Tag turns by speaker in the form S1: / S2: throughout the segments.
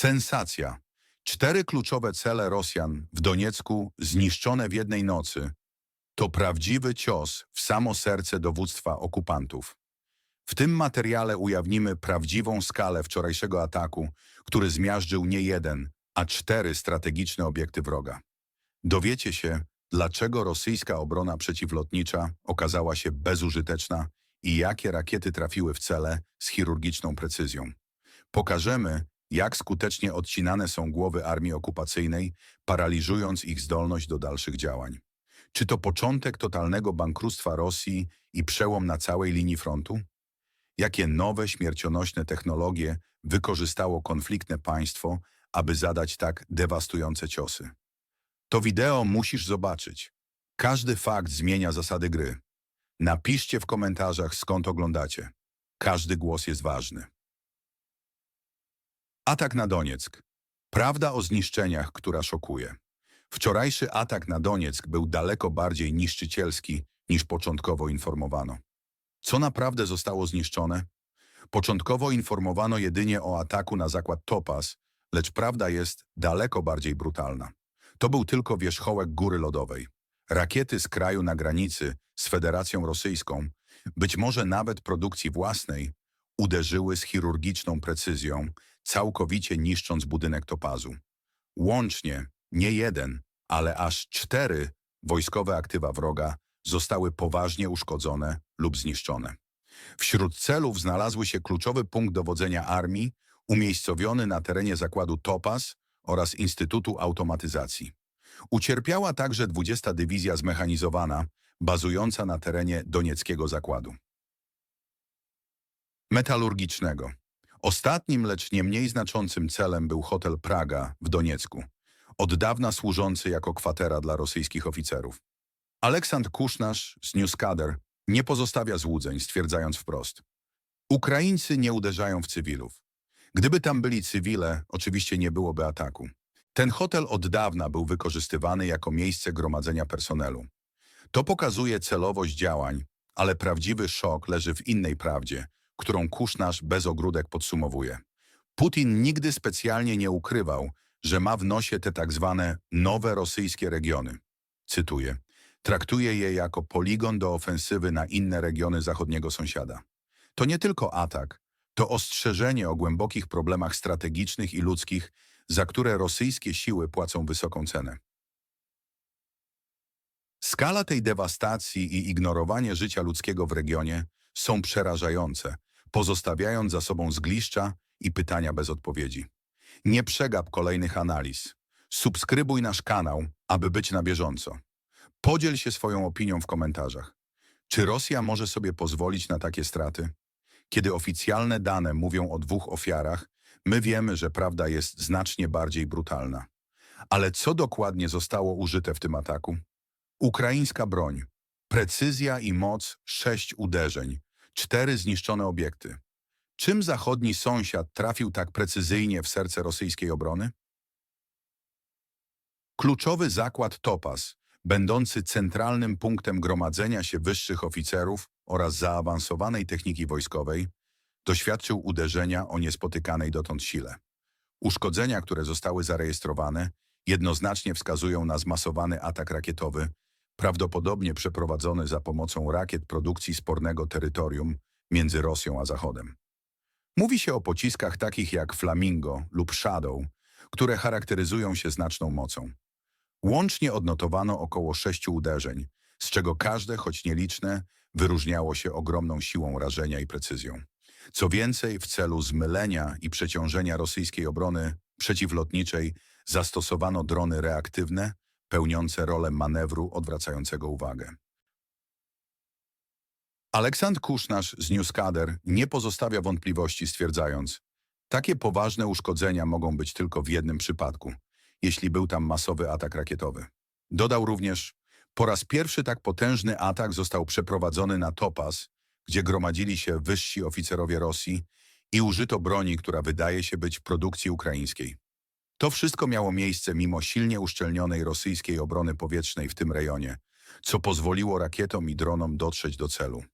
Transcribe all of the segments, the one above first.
S1: Sensacja. Cztery kluczowe cele Rosjan w Doniecku zniszczone w jednej nocy. To prawdziwy cios w samo serce dowództwa okupantów. W tym materiale ujawnimy prawdziwą skalę wczorajszego ataku, który zmiażdżył nie jeden, a cztery strategiczne obiekty wroga. Dowiecie się, dlaczego rosyjska obrona przeciwlotnicza okazała się bezużyteczna i jakie rakiety trafiły w cele z chirurgiczną precyzją. Pokażemy, jak skutecznie odcinane są głowy armii okupacyjnej, paraliżując ich zdolność do dalszych działań. Czy to początek totalnego bankructwa Rosji i przełom na całej linii frontu? Jakie nowe, śmiercionośne technologie wykorzystało konfliktne państwo, aby zadać tak dewastujące ciosy? To wideo musisz zobaczyć. Każdy fakt zmienia zasady gry. Napiszcie w komentarzach, skąd oglądacie. Każdy głos jest ważny. Atak na Donieck. Prawda o zniszczeniach, która szokuje. Wczorajszy atak na Donieck był daleko bardziej niszczycielski niż początkowo informowano. Co naprawdę zostało zniszczone? Początkowo informowano jedynie o ataku na zakład Topaz, lecz prawda jest daleko bardziej brutalna. To był tylko wierzchołek góry lodowej. Rakiety z kraju na granicy z Federacją Rosyjską, być może nawet produkcji własnej, uderzyły z chirurgiczną precyzją, całkowicie niszcząc budynek Topazu. Łącznie nie jeden, ale aż cztery wojskowe aktywa wroga zostały poważnie uszkodzone lub zniszczone. Wśród celów znalazły się kluczowy punkt dowodzenia armii, umiejscowiony na terenie zakładu Topaz oraz Instytutu Automatyzacji. Ucierpiała także 20 Dywizja Zmechanizowana, bazująca na terenie Donieckiego Zakładu. Metalurgicznego. Ostatnim, lecz nie mniej znaczącym celem był hotel Praga w Doniecku, od dawna służący jako kwatera dla rosyjskich oficerów. Aleksandr Kusznarz z Newskader nie pozostawia złudzeń, stwierdzając wprost. Ukraińcy nie uderzają w cywilów. Gdyby tam byli cywile, oczywiście nie byłoby ataku. Ten hotel od dawna był wykorzystywany jako miejsce gromadzenia personelu. To pokazuje celowość działań, ale prawdziwy szok leży w innej prawdzie, którą Kusznarz bez ogródek podsumowuje. Putin nigdy specjalnie nie ukrywał, że ma w nosie te tak zwane nowe rosyjskie regiony. Cytuję. Traktuje je jako poligon do ofensywy na inne regiony zachodniego sąsiada. To nie tylko atak, to ostrzeżenie o głębokich problemach strategicznych i ludzkich, za które rosyjskie siły płacą wysoką cenę. Skala tej dewastacji i ignorowanie życia ludzkiego w regionie są przerażające, pozostawiając za sobą zgliszcza i pytania bez odpowiedzi. Nie przegap kolejnych analiz. Subskrybuj nasz kanał, aby być na bieżąco. Podziel się swoją opinią w komentarzach. Czy Rosja może sobie pozwolić na takie straty? Kiedy oficjalne dane mówią o dwóch ofiarach, my wiemy, że prawda jest znacznie bardziej brutalna. Ale co dokładnie zostało użyte w tym ataku? Ukraińska broń. Precyzja i moc sześć uderzeń, cztery zniszczone obiekty. Czym zachodni sąsiad trafił tak precyzyjnie w serce rosyjskiej obrony? Kluczowy zakład Topaz, będący centralnym punktem gromadzenia się wyższych oficerów oraz zaawansowanej techniki wojskowej, doświadczył uderzenia o niespotykanej dotąd sile. Uszkodzenia, które zostały zarejestrowane, jednoznacznie wskazują na zmasowany atak rakietowy, prawdopodobnie przeprowadzony za pomocą rakiet produkcji spornego terytorium między Rosją a Zachodem. Mówi się o pociskach takich jak Flamingo lub Shadow, które charakteryzują się znaczną mocą. Łącznie odnotowano około sześciu uderzeń, z czego każde, choć nieliczne, wyróżniało się ogromną siłą rażenia i precyzją. Co więcej, w celu zmylenia i przeciążenia rosyjskiej obrony przeciwlotniczej zastosowano drony reaktywne, pełniące rolę manewru odwracającego uwagę. Aleksandr Kusznarz z Newskader nie pozostawia wątpliwości, stwierdzając, takie poważne uszkodzenia mogą być tylko w jednym przypadku, jeśli był tam masowy atak rakietowy. Dodał również, po raz pierwszy tak potężny atak został przeprowadzony na Topaz, gdzie gromadzili się wyżsi oficerowie Rosji i użyto broni, która wydaje się być produkcji ukraińskiej. To wszystko miało miejsce mimo silnie uszczelnionej rosyjskiej obrony powietrznej w tym rejonie, co pozwoliło rakietom i dronom dotrzeć do celu.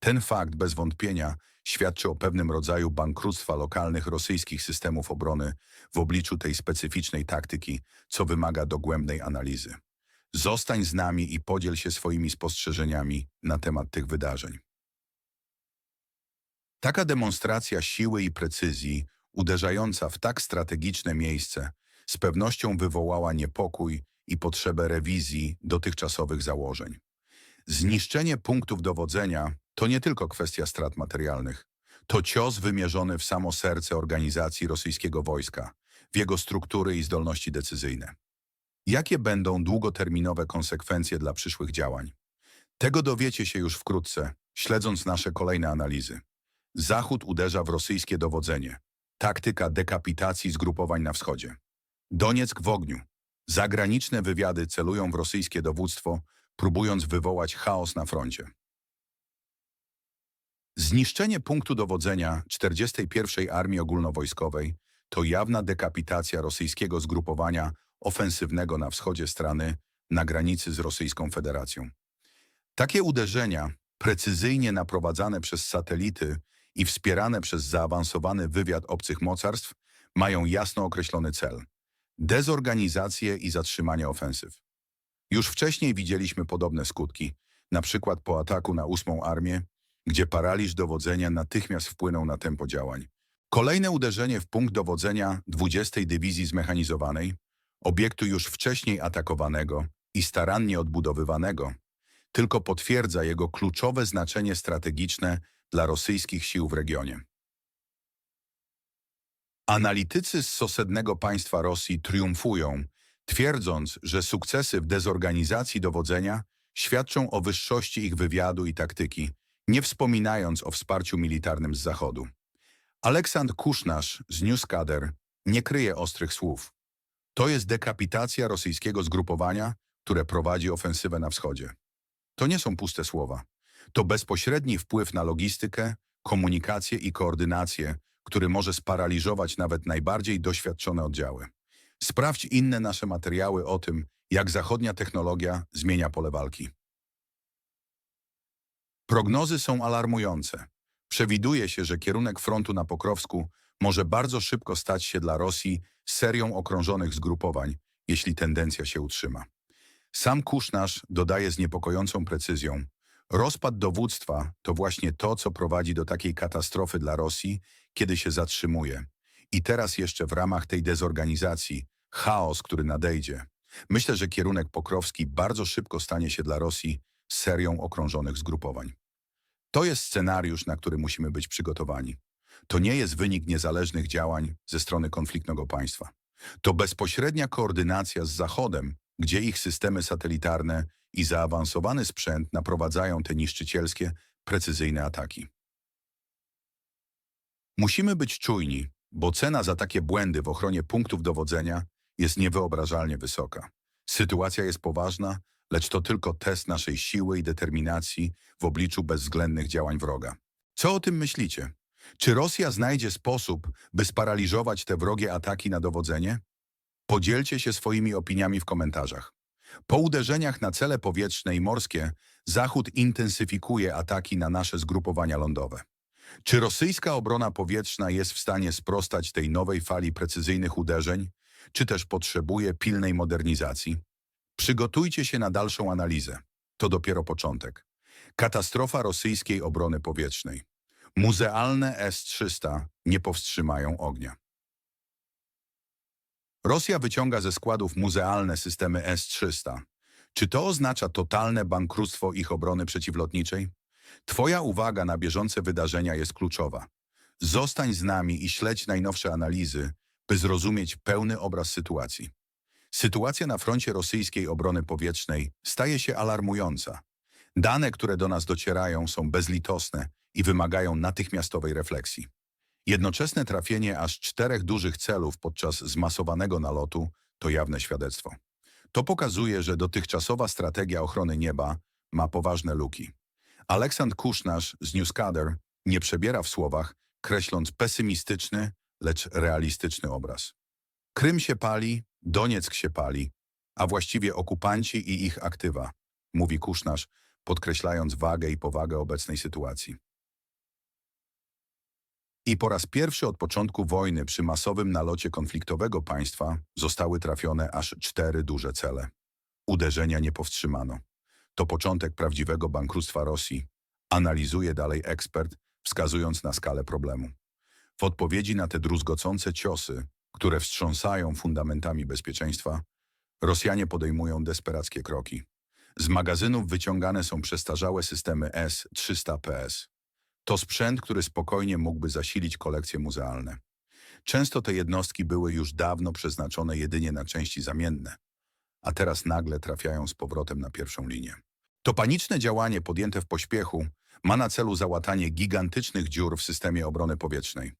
S1: Ten fakt bez wątpienia świadczy o pewnym rodzaju bankructwa lokalnych rosyjskich systemów obrony w obliczu tej specyficznej taktyki, co wymaga dogłębnej analizy. Zostań z nami i podziel się swoimi spostrzeżeniami na temat tych wydarzeń. Taka demonstracja siły i precyzji, uderzająca w tak strategiczne miejsce, z pewnością wywołała niepokój i potrzebę rewizji dotychczasowych założeń. Zniszczenie punktów dowodzenia to nie tylko kwestia strat materialnych. To cios wymierzony w samo serce organizacji rosyjskiego wojska, w jego struktury i zdolności decyzyjne. Jakie będą długoterminowe konsekwencje dla przyszłych działań? Tego dowiecie się już wkrótce, śledząc nasze kolejne analizy. Zachód uderza w rosyjskie dowodzenie. Taktyka dekapitacji zgrupowań na wschodzie. Donieck w ogniu. Zagraniczne wywiady celują w rosyjskie dowództwo, próbując wywołać chaos na froncie. Zniszczenie punktu dowodzenia 41. Armii Ogólnowojskowej to jawna dekapitacja rosyjskiego zgrupowania ofensywnego na wschodzie strony na granicy z Rosyjską Federacją. Takie uderzenia, precyzyjnie naprowadzane przez satelity i wspierane przez zaawansowany wywiad obcych mocarstw, mają jasno określony cel – dezorganizację i zatrzymanie ofensyw. Już wcześniej widzieliśmy podobne skutki, na przykład po ataku na ósmą armię, gdzie paraliż dowodzenia natychmiast wpłynął na tempo działań. Kolejne uderzenie w punkt dowodzenia 20. Dywizji Zmechanizowanej, obiektu już wcześniej atakowanego i starannie odbudowywanego, tylko potwierdza jego kluczowe znaczenie strategiczne dla rosyjskich sił w regionie. Analitycy z sosednego państwa Rosji triumfują, twierdząc, że sukcesy w dezorganizacji dowodzenia świadczą o wyższości ich wywiadu i taktyki, nie wspominając o wsparciu militarnym z Zachodu. Aleksandr Kusznasz z Newskader nie kryje ostrych słów. To jest dekapitacja rosyjskiego zgrupowania, które prowadzi ofensywę na wschodzie. To nie są puste słowa. To bezpośredni wpływ na logistykę, komunikację i koordynację, który może sparaliżować nawet najbardziej doświadczone oddziały. Sprawdź inne nasze materiały o tym, jak zachodnia technologia zmienia pole walki. Prognozy są alarmujące. Przewiduje się, że kierunek frontu na Pokrowsku może bardzo szybko stać się dla Rosji serią okrążonych zgrupowań, jeśli tendencja się utrzyma. Sam Kusznasz dodaje z niepokojącą precyzją, rozpad dowództwa to właśnie to, co prowadzi do takiej katastrofy dla Rosji, kiedy się zatrzymuje. I teraz jeszcze w ramach tej dezorganizacji, chaos, który nadejdzie. Myślę, że kierunek pokrowski bardzo szybko stanie się dla Rosji serią okrążonych zgrupowań. To jest scenariusz, na który musimy być przygotowani. To nie jest wynik niezależnych działań ze strony konfliktnego państwa. To bezpośrednia koordynacja z Zachodem, gdzie ich systemy satelitarne i zaawansowany sprzęt naprowadzają te niszczycielskie, precyzyjne ataki. Musimy być czujni, bo cena za takie błędy w ochronie punktów dowodzenia jest niewyobrażalnie wysoka. Sytuacja jest poważna, lecz to tylko test naszej siły i determinacji w obliczu bezwzględnych działań wroga. Co o tym myślicie? Czy Rosja znajdzie sposób, by sparaliżować te wrogie ataki na dowodzenie? Podzielcie się swoimi opiniami w komentarzach. Po uderzeniach na cele powietrzne i morskie, Zachód intensyfikuje ataki na nasze zgrupowania lądowe. Czy rosyjska obrona powietrzna jest w stanie sprostać tej nowej fali precyzyjnych uderzeń, czy też potrzebuje pilnej modernizacji? Przygotujcie się na dalszą analizę. To dopiero początek. Katastrofa rosyjskiej obrony powietrznej. Muzealne S-300 nie powstrzymają ognia. Rosja wyciąga ze składów muzealne systemy S-300. Czy to oznacza totalne bankructwo ich obrony przeciwlotniczej? Twoja uwaga na bieżące wydarzenia jest kluczowa. Zostań z nami i śledź najnowsze analizy, by zrozumieć pełny obraz sytuacji. Sytuacja na froncie rosyjskiej obrony powietrznej staje się alarmująca. Dane, które do nas docierają, są bezlitosne i wymagają natychmiastowej refleksji. Jednoczesne trafienie aż czterech dużych celów podczas zmasowanego nalotu to jawne świadectwo. To pokazuje, że dotychczasowa strategia ochrony nieba ma poważne luki. Aleksandr Kusznasz z Newscader nie przebiera w słowach, kreśląc pesymistyczny, lecz realistyczny obraz. Krym się pali, Donieck się pali, a właściwie okupanci i ich aktywa, mówi Kusznasz, podkreślając wagę i powagę obecnej sytuacji. I po raz pierwszy od początku wojny przy masowym nalocie konfliktowego państwa zostały trafione aż cztery duże cele. Uderzenia nie powstrzymano. To początek prawdziwego bankructwa Rosji, analizuje dalej ekspert, wskazując na skalę problemu. W odpowiedzi na te druzgocące ciosy, które wstrząsają fundamentami bezpieczeństwa, Rosjanie podejmują desperackie kroki. Z magazynów wyciągane są przestarzałe systemy S-300 PS. To sprzęt, który spokojnie mógłby zasilić kolekcje muzealne. Często te jednostki były już dawno przeznaczone jedynie na części zamienne, a teraz nagle trafiają z powrotem na pierwszą linię. To paniczne działanie podjęte w pośpiechu ma na celu załatanie gigantycznych dziur w systemie obrony powietrznej.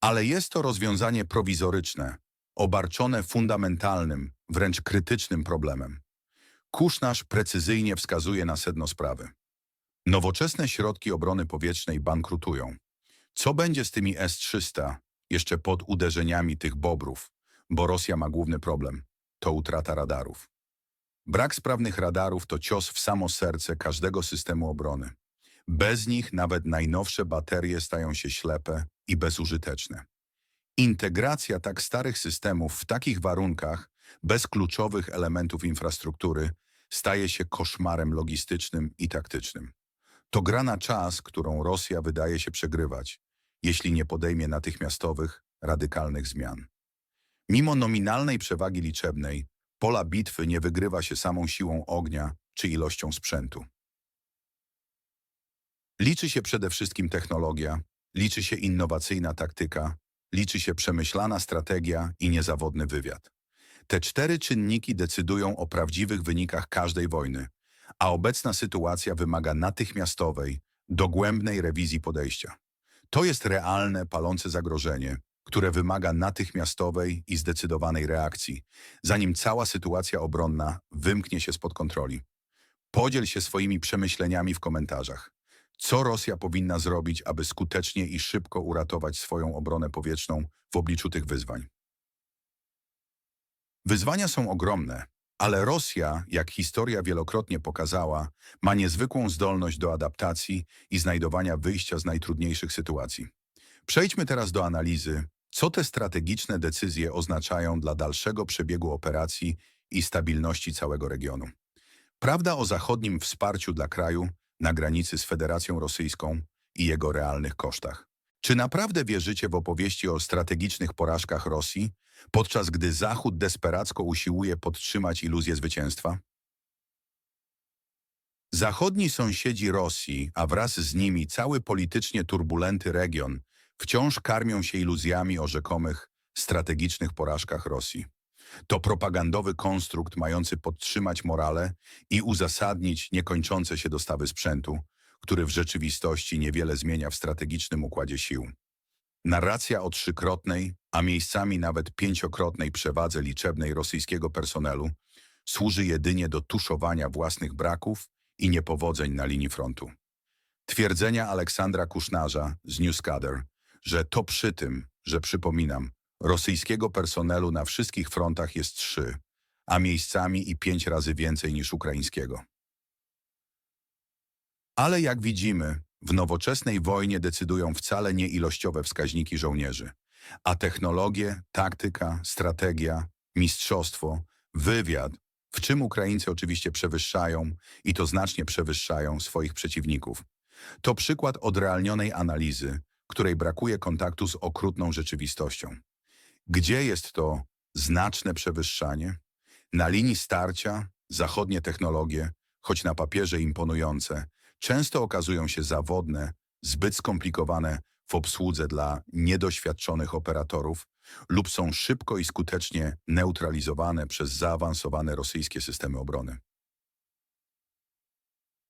S1: Ale jest to rozwiązanie prowizoryczne, obarczone fundamentalnym, wręcz krytycznym problemem. Kusznasz precyzyjnie wskazuje na sedno sprawy. Nowoczesne środki obrony powietrznej bankrutują. Co będzie z tymi S-300 jeszcze pod uderzeniami tych bobrów? Bo Rosja ma główny problem – to utrata radarów. Brak sprawnych radarów to cios w samo serce każdego systemu obrony. Bez nich nawet najnowsze baterie stają się ślepe i bezużyteczne. Integracja tak starych systemów w takich warunkach, bez kluczowych elementów infrastruktury, staje się koszmarem logistycznym i taktycznym. To gra na czas, którą Rosja wydaje się przegrywać, jeśli nie podejmie natychmiastowych, radykalnych zmian. Mimo nominalnej przewagi liczebnej, pola bitwy nie wygrywa się samą siłą ognia czy ilością sprzętu. Liczy się przede wszystkim technologia, liczy się innowacyjna taktyka, liczy się przemyślana strategia i niezawodny wywiad. Te cztery czynniki decydują o prawdziwych wynikach każdej wojny, a obecna sytuacja wymaga natychmiastowej, dogłębnej rewizji podejścia. To jest realne, palące zagrożenie, które wymaga natychmiastowej i zdecydowanej reakcji, zanim cała sytuacja obronna wymknie się spod kontroli. Podziel się swoimi przemyśleniami w komentarzach. Co Rosja powinna zrobić, aby skutecznie i szybko uratować swoją obronę powietrzną w obliczu tych wyzwań? Wyzwania są ogromne, ale Rosja, jak historia wielokrotnie pokazała, ma niezwykłą zdolność do adaptacji i znajdowania wyjścia z najtrudniejszych sytuacji. Przejdźmy teraz do analizy, co te strategiczne decyzje oznaczają dla dalszego przebiegu operacji i stabilności całego regionu. Prawda o zachodnim wsparciu dla kraju na granicy z Federacją Rosyjską i jego realnych kosztach. Czy naprawdę wierzycie w opowieści o strategicznych porażkach Rosji, podczas gdy Zachód desperacko usiłuje podtrzymać iluzję zwycięstwa? Zachodni sąsiedzi Rosji, a wraz z nimi cały politycznie turbulenty region, wciąż karmią się iluzjami o rzekomych strategicznych porażkach Rosji. To propagandowy konstrukt mający podtrzymać morale i uzasadnić niekończące się dostawy sprzętu, który w rzeczywistości niewiele zmienia w strategicznym układzie sił. Narracja o trzykrotnej, a miejscami nawet pięciokrotnej przewadze liczebnej rosyjskiego personelu służy jedynie do tuszowania własnych braków i niepowodzeń na linii frontu. Twierdzenia Aleksandra Kusznarza z Newscader, że to przy tym, że przypominam, rosyjskiego personelu na wszystkich frontach jest trzy, a miejscami i pięć razy więcej niż ukraińskiego. Ale jak widzimy, w nowoczesnej wojnie decydują wcale nie ilościowe wskaźniki żołnierzy, a technologie, taktyka, strategia, mistrzostwo, wywiad, w czym Ukraińcy oczywiście przewyższają i to znacznie przewyższają swoich przeciwników. To przykład odrealnionej analizy, której brakuje kontaktu z okrutną rzeczywistością. Gdzie jest to znaczne przewyższanie? Na linii starcia zachodnie technologie, choć na papierze imponujące, często okazują się zawodne, zbyt skomplikowane w obsłudze dla niedoświadczonych operatorów lub są szybko i skutecznie neutralizowane przez zaawansowane rosyjskie systemy obrony.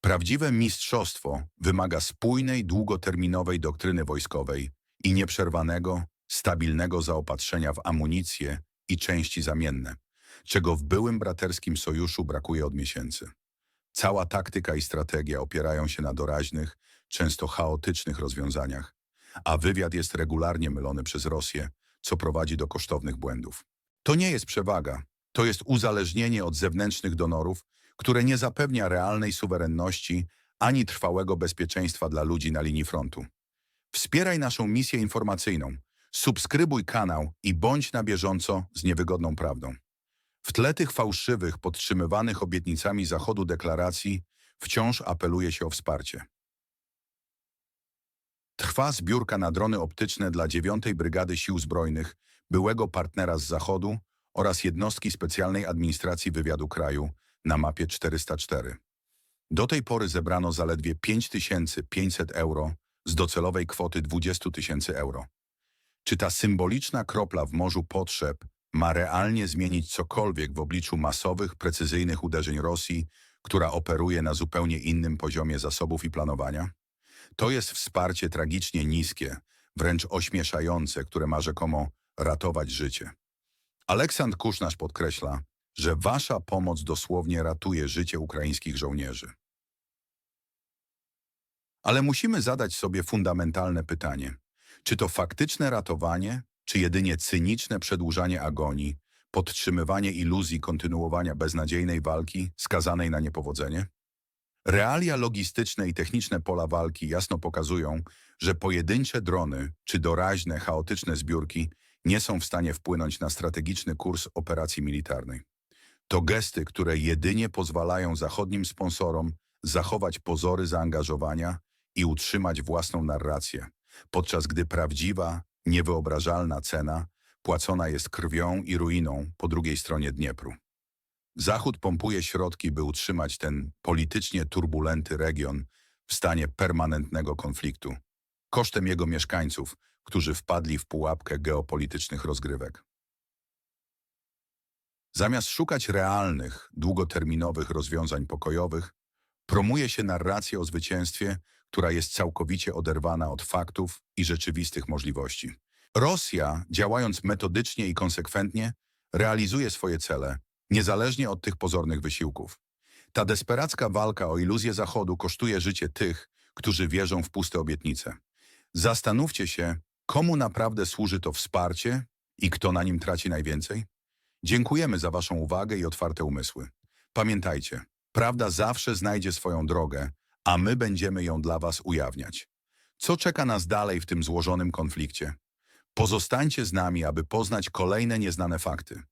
S1: Prawdziwe mistrzostwo wymaga spójnej, długoterminowej doktryny wojskowej i nieprzerwanego, stabilnego zaopatrzenia w amunicję i części zamienne, czego w byłym braterskim sojuszu brakuje od miesięcy. Cała taktyka i strategia opierają się na doraźnych, często chaotycznych rozwiązaniach, a wywiad jest regularnie mylony przez Rosję, co prowadzi do kosztownych błędów. To nie jest przewaga, to jest uzależnienie od zewnętrznych donorów, które nie zapewnia realnej suwerenności ani trwałego bezpieczeństwa dla ludzi na linii frontu. Wspieraj naszą misję informacyjną. Subskrybuj kanał i bądź na bieżąco z niewygodną prawdą. W tle tych fałszywych, podtrzymywanych obietnicami Zachodu deklaracji wciąż apeluje się o wsparcie. Trwa zbiórka na drony optyczne dla 9 Brygady Sił Zbrojnych, byłego partnera z Zachodu oraz jednostki specjalnej administracji wywiadu kraju na mapie 404. Do tej pory zebrano zaledwie 5500 euro z docelowej kwoty 20 tysięcy euro. Czy ta symboliczna kropla w morzu potrzeb ma realnie zmienić cokolwiek w obliczu masowych, precyzyjnych uderzeń Rosji, która operuje na zupełnie innym poziomie zasobów i planowania? To jest wsparcie tragicznie niskie, wręcz ośmieszające, które ma rzekomo ratować życie. Aleksandr Kusznarz podkreśla, że wasza pomoc dosłownie ratuje życie ukraińskich żołnierzy. Ale musimy zadać sobie fundamentalne pytanie. Czy to faktyczne ratowanie, czy jedynie cyniczne przedłużanie agonii, podtrzymywanie iluzji kontynuowania beznadziejnej walki skazanej na niepowodzenie? Realia logistyczne i techniczne pola walki jasno pokazują, że pojedyncze drony czy doraźne, chaotyczne zbiórki nie są w stanie wpłynąć na strategiczny kurs operacji militarnej. To gesty, które jedynie pozwalają zachodnim sponsorom zachować pozory zaangażowania i utrzymać własną narrację, podczas gdy prawdziwa, niewyobrażalna cena płacona jest krwią i ruiną po drugiej stronie Dniepru. Zachód pompuje środki, by utrzymać ten politycznie turbulentny region w stanie permanentnego konfliktu, kosztem jego mieszkańców, którzy wpadli w pułapkę geopolitycznych rozgrywek. Zamiast szukać realnych, długoterminowych rozwiązań pokojowych, promuje się narrację o zwycięstwie, która jest całkowicie oderwana od faktów i rzeczywistych możliwości. Rosja, działając metodycznie i konsekwentnie, realizuje swoje cele, niezależnie od tych pozornych wysiłków. Ta desperacka walka o iluzję Zachodu kosztuje życie tych, którzy wierzą w puste obietnice. Zastanówcie się, komu naprawdę służy to wsparcie i kto na nim traci najwięcej? Dziękujemy za Waszą uwagę i otwarte umysły. Pamiętajcie, prawda zawsze znajdzie swoją drogę, a my będziemy ją dla Was ujawniać. Co czeka nas dalej w tym złożonym konflikcie? Pozostańcie z nami, aby poznać kolejne nieznane fakty.